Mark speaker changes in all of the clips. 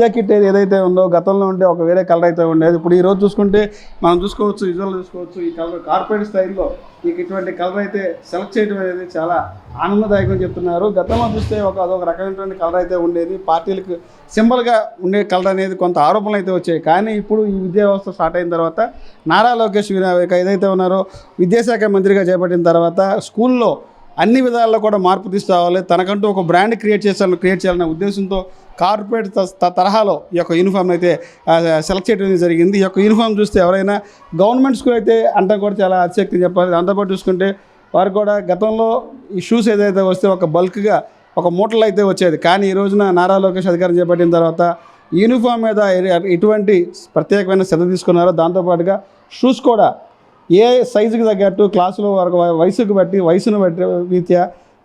Speaker 1: విద్యా కిట్ ఏదైతే ఉందో గతంలో ఉంటే ఒక వేరే కలర్ అయితే ఉండేది. ఇప్పుడు ఈ రోజు చూసుకుంటే మనం చూసుకోవచ్చు విజువల్ చూసుకోవచ్చు ఈ కలర్ కార్పొరేట్ స్థాయిలో మీకు ఇటువంటి కలర్ అయితే సెలెక్ట్ చేయడం అనేది చాలా ఆనందదాయకం చెప్తున్నారు. గతంలో చూస్తే ఒక అదొక రకమైనటువంటి కలర్ అయితే ఉండేది. పార్టీలకు సింబల్గా ఉండే కలర్ అనేది కొంత ఆరోపణలు అయితే వచ్చాయి. కానీ ఇప్పుడు ఈ విద్యా వ్యవస్థ స్టార్ట్ అయిన తర్వాత నారా లోకేష్ ఏదైతే ఉన్నారో విద్యాశాఖ మంత్రిగా చేపట్టిన తర్వాత స్కూల్లో అన్ని విధాల్లో కూడా మార్పు తీసుకురావాలి. తనకంటూ ఒక బ్రాండ్ క్రియేట్ చేయాలని క్రియేట్ చేయాలనే ఉద్దేశంతో కార్పొరేట్ త- త- తరహాలో ఈ యొక్క యూనిఫామ్ అయితే సెలెక్ట్ చేయడం జరిగింది. ఈ యొక్క యూనిఫామ్ చూస్తే ఎవరైనా గవర్నమెంట్ స్కూల్ అయితే అంటే కూడా చాలా అతిశక్తి చెప్పాలి. దాంతోపాటు చూసుకుంటే వారు కూడా గతంలో ఈ షూస్ ఏదైతే వస్తే ఒక బల్క్గా ఒక మూటలు అయితే వచ్చేది. కానీ ఈ రోజున నారా లోకేష్ అధికారం చేపట్టిన తర్వాత యూనిఫామ్ మీద ఎటువంటి ప్రత్యేకమైన శ్రద్ధ తీసుకున్నారో దాంతోపాటుగా షూస్ కూడా ఏ సైజుకి తగ్గట్టు క్లాసులో వరకు వయసుకు బట్టి వయసును బట్టి రీత్యా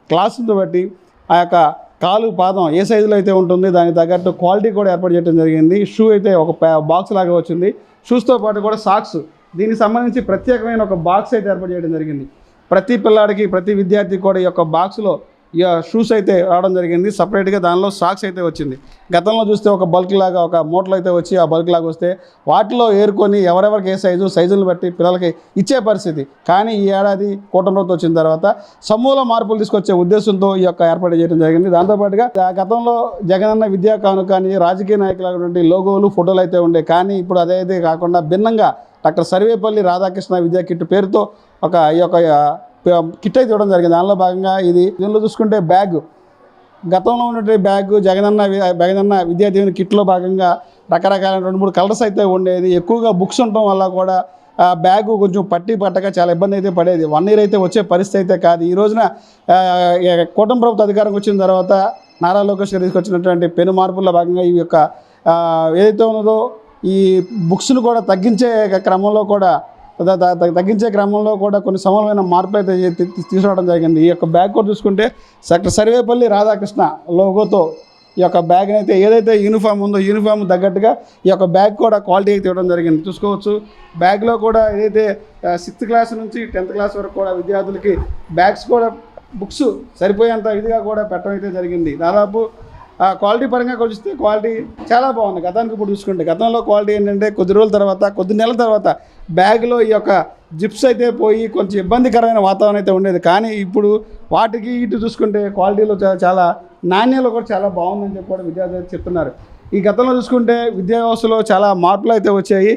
Speaker 1: క్లాసును బట్టి ఆ యొక్క కాలు పాదం ఏ సైజులో అయితే ఉంటుంది దానికి తగ్గట్టు క్వాలిటీ కూడా ఏర్పాటు చేయడం జరిగింది. షూ అయితే ఒక బాక్స్ లాగా వచ్చింది. షూస్తో పాటు కూడా సాక్స్. దీనికి సంబంధించి ప్రత్యేకమైన ఒక బాక్స్ అయితే ఏర్పాటు చేయడం జరిగింది. ప్రతి పిల్లాడికి ప్రతి విద్యార్థికి కూడా ఈ యొక్క బాక్స్లో ఇక షూస్ అయితే రావడం జరిగింది. సపరేట్గా దానిలో సాక్స్ అయితే వచ్చింది. గతంలో చూస్తే ఒక బల్క్ లాగా ఒక మూటలు అయితే వచ్చి ఆ బల్క్ లాగా వస్తే వాటిలో ఏరుకొని ఎవరెవరికి ఏ సైజు సైజులు బట్టి పిల్లలకి ఇచ్చే పరిస్థితి. కానీ ఈ ఏడాది కూటమి ప్రభుత్వం వచ్చిన తర్వాత సమూల మార్పులు తీసుకొచ్చే ఉద్దేశంతో ఈ యొక్క ఏర్పాటు చేయడం జరిగింది. దాంతోపాటుగా ఆ గతంలో జగనన్న విద్యా కాను కానీ రాజకీయ నాయకులైనటువంటి లోగోలు ఫోటోలు అయితే ఉండే. కానీ ఇప్పుడు అదైతే కాకుండా భిన్నంగా డాక్టర్ సర్వేపల్లి రాధాకృష్ణ విద్యా కిట్ పేరుతో ఒక ఈ యొక్క కిట్ అయితే ఇవ్వడం జరిగింది. దానిలో భాగంగా ఇది దీనిలో చూసుకుంటే బ్యాగ్. గతంలో ఉన్నటువంటి బ్యాగ్ జగనన్న జగనన్న విద్యాదీవెన కిట్లో భాగంగా రకరకాల రెండు మూడు కలర్స్ అయితే ఉండేది. ఎక్కువగా బుక్స్ ఉండటం వల్ల కూడా ఆ బ్యాగ్ కొంచెం పట్టి పట్టక చాలా ఇబ్బంది అయితే పడేది. వన్ ఇయర్ అయితే వచ్చే పరిస్థితి అయితే కాదు. ఈ రోజున కూటమి ప్రభుత్వ అధికారం వచ్చిన తర్వాత నారా లోకేష్ గారు తీసుకొచ్చినటువంటి పెను మార్పుల్లో భాగంగా ఈ యొక్క ఏదైతే ఉన్నదో ఈ బుక్స్ను కూడా తగ్గించే క్రమంలో కూడా తగ్గించే క్రమంలో కూడా కొన్ని సమూలమైన మార్పులు అయితే తీసుకురావడం జరిగింది. ఈ యొక్క బ్యాగ్ కూడా చూసుకుంటే సెక్టర్ సర్వేపల్లి రాధాకృష్ణ లోగోతో ఈ యొక్క బ్యాగ్ అయితే ఏదైతే యూనిఫామ్ ఉందో యూనిఫామ్ తగ్గట్టుగా ఈ యొక్క బ్యాగ్ కూడా క్వాలిటీ అయితే ఇవ్వడం జరిగింది. చూసుకోవచ్చు. బ్యాగ్లో కూడా ఏదైతే సిక్స్త్ క్లాస్ నుంచి టెన్త్ క్లాస్ వరకు కూడా విద్యార్థులకి బ్యాగ్స్ కూడా బుక్స్ సరిపోయేంత ఇదిగా కూడా పెట్టడం అయితే జరిగింది. దాదాపు క్వాలిటీ పరంగా కొలిస్తే చూస్తే క్వాలిటీ చాలా బాగుంది. గతానికి ఇప్పుడు చూసుకుంటే గతంలో క్వాలిటీ ఏంటంటే కొద్ది రోజుల తర్వాత కొద్ది నెలల తర్వాత బ్యాగ్లో ఈ యొక్క జిప్స్ అయితే పోయి కొంచెం ఇబ్బందికరమైన వాతావరణం అయితే ఉండేది. కానీ ఇప్పుడు వాటికి ఇటు చూసుకుంటే క్వాలిటీలో చాలా నాణ్యలో కూడా చాలా బాగుందని చెప్పి కూడా విద్యార్థులు చెప్తున్నారు. ఈ గతంలో చూసుకుంటే విద్యా వ్యవస్థలో చాలా మార్పులు అయితే వచ్చాయి.